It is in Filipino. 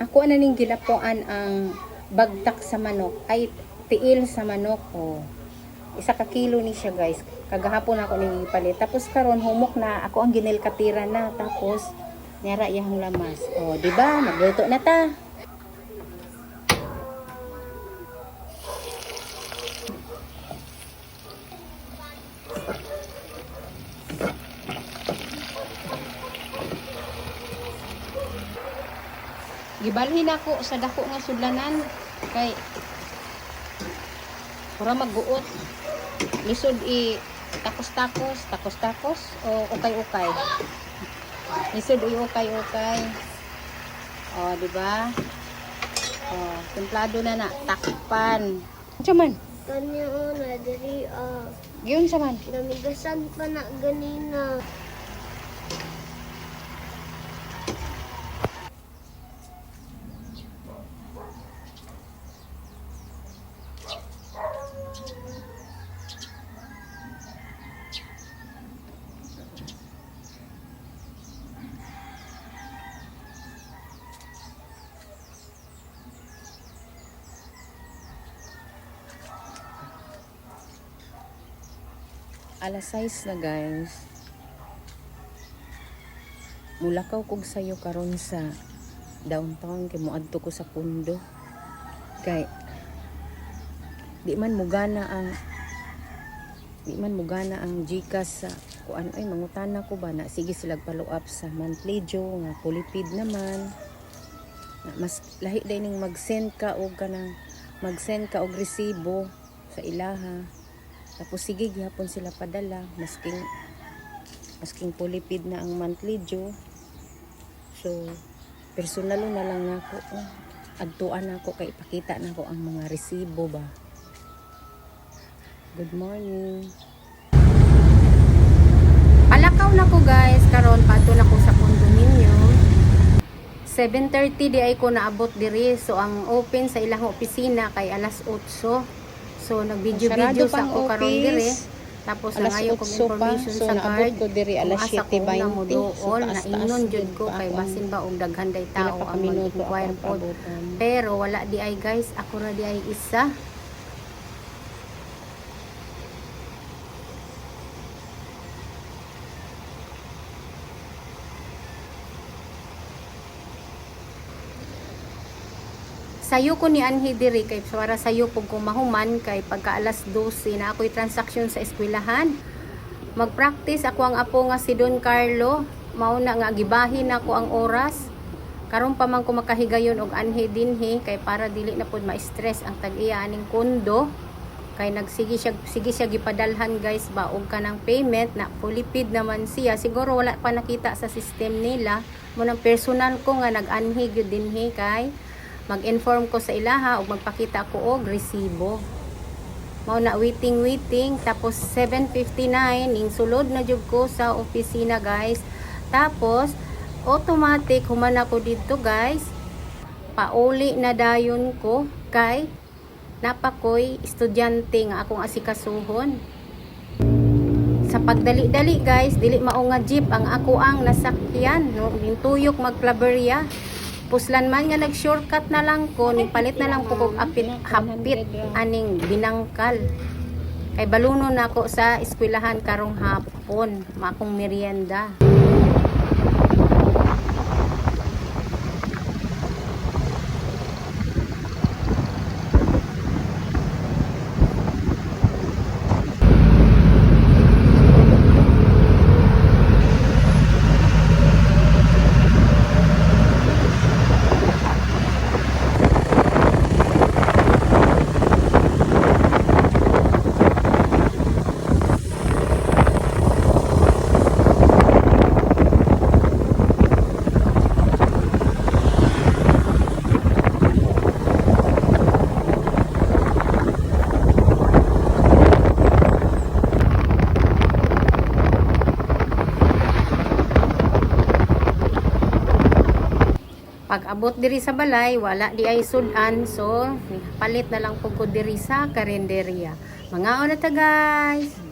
Ako ana ning gilapuan ang bagtak sa manok. Ay tiil sa manok o. Isa ka kilo ni siya guys. Kagahapon ako ning ipalit. Tapos karon humok na. Ako ang ginil katira na. Tapos nara iyang lamas. O di ba? Magluto na ta gibalhin ako sa dako nga sudlanan kay para magguot lisod i takos-takos takos-takos o ukay-ukay lisod i ukay-ukay o di ba o templado na na takpan Saman, Kanya una, diri ah. yun saman. Namigasan pa na ganina. Alas 6 na guys. Mulakaw kog sayo karon sa downtown kay moadto ko sa pundo. Kay di man mugana ang di man mugana ang Gcash sa kuan ay mangutana ko ba na sige sila follow up sa monthly due nga pulipid naman na mas lahi day ning mag-send ka og kanang mag-send ka og resibo sa ilaha tapos sige gihapon sila padala masking masking pulipid na ang monthly due. So personal na lang nako oh, adtuan nako kay ipakita nako ang mga resibo ba. Good morning. Palakaw na ko guys karon pato na ko sa condominium. 7.30 di ay ko naabot diri so ang open sa ilang opisina kay alas 8 So nag-video-video sa ako karon dire. Tapos Alas nangayo kong 8 pa, information so sa naabot card. ko diri alas Kung asa ko una mo 7:20. So, doon, na taas-taas inon jud ko kay basin ba og daghan day tao ang mag-inquire pod. Pero wala di ay guys, ako ra di ay isa. Sayo ko ni Anhi diri kay para sayo pug ko mahuman kay pagka alas 12 na ako'y transaction sa eskwelahan. Mag-practice ako ang apo nga si Don Carlo. Mao na nga gibahin ako ang oras. Karon pa man ko makahigayon og anhi dinhi kay para dili na pud ma-stress ang tag-iya aning kondo. Kay nagsige siya sige siya gipadalhan guys ba og kanang payment na fully paid naman siya. Siguro wala pa nakita sa system nila. Mo nang personal ko nga nag-anhi gyud dinhi kay mag-inform ko sa ilaha o magpakita ko og resibo. Mao na waiting waiting tapos 7:59 ning sulod na jud ko sa opisina guys. Tapos automatic human ako dito guys. Pauli na dayon ko kay napakoy estudyante nga akong asikasuhon. Sa pagdali-dali guys, dili mao nga jeep ang ako ang nasakyan, no, tuyok magplaberya. Puslan man nga nag-shortcut na lang ko, ni palit na lang po kog apit hapit aning binangkal. Kay baluno na ako sa eskwelahan karong hapon, makong merienda. Pag abot diri sa balay, wala di ay sudan. So, palit na lang ko diri sa karinderya. Mga na ta guys!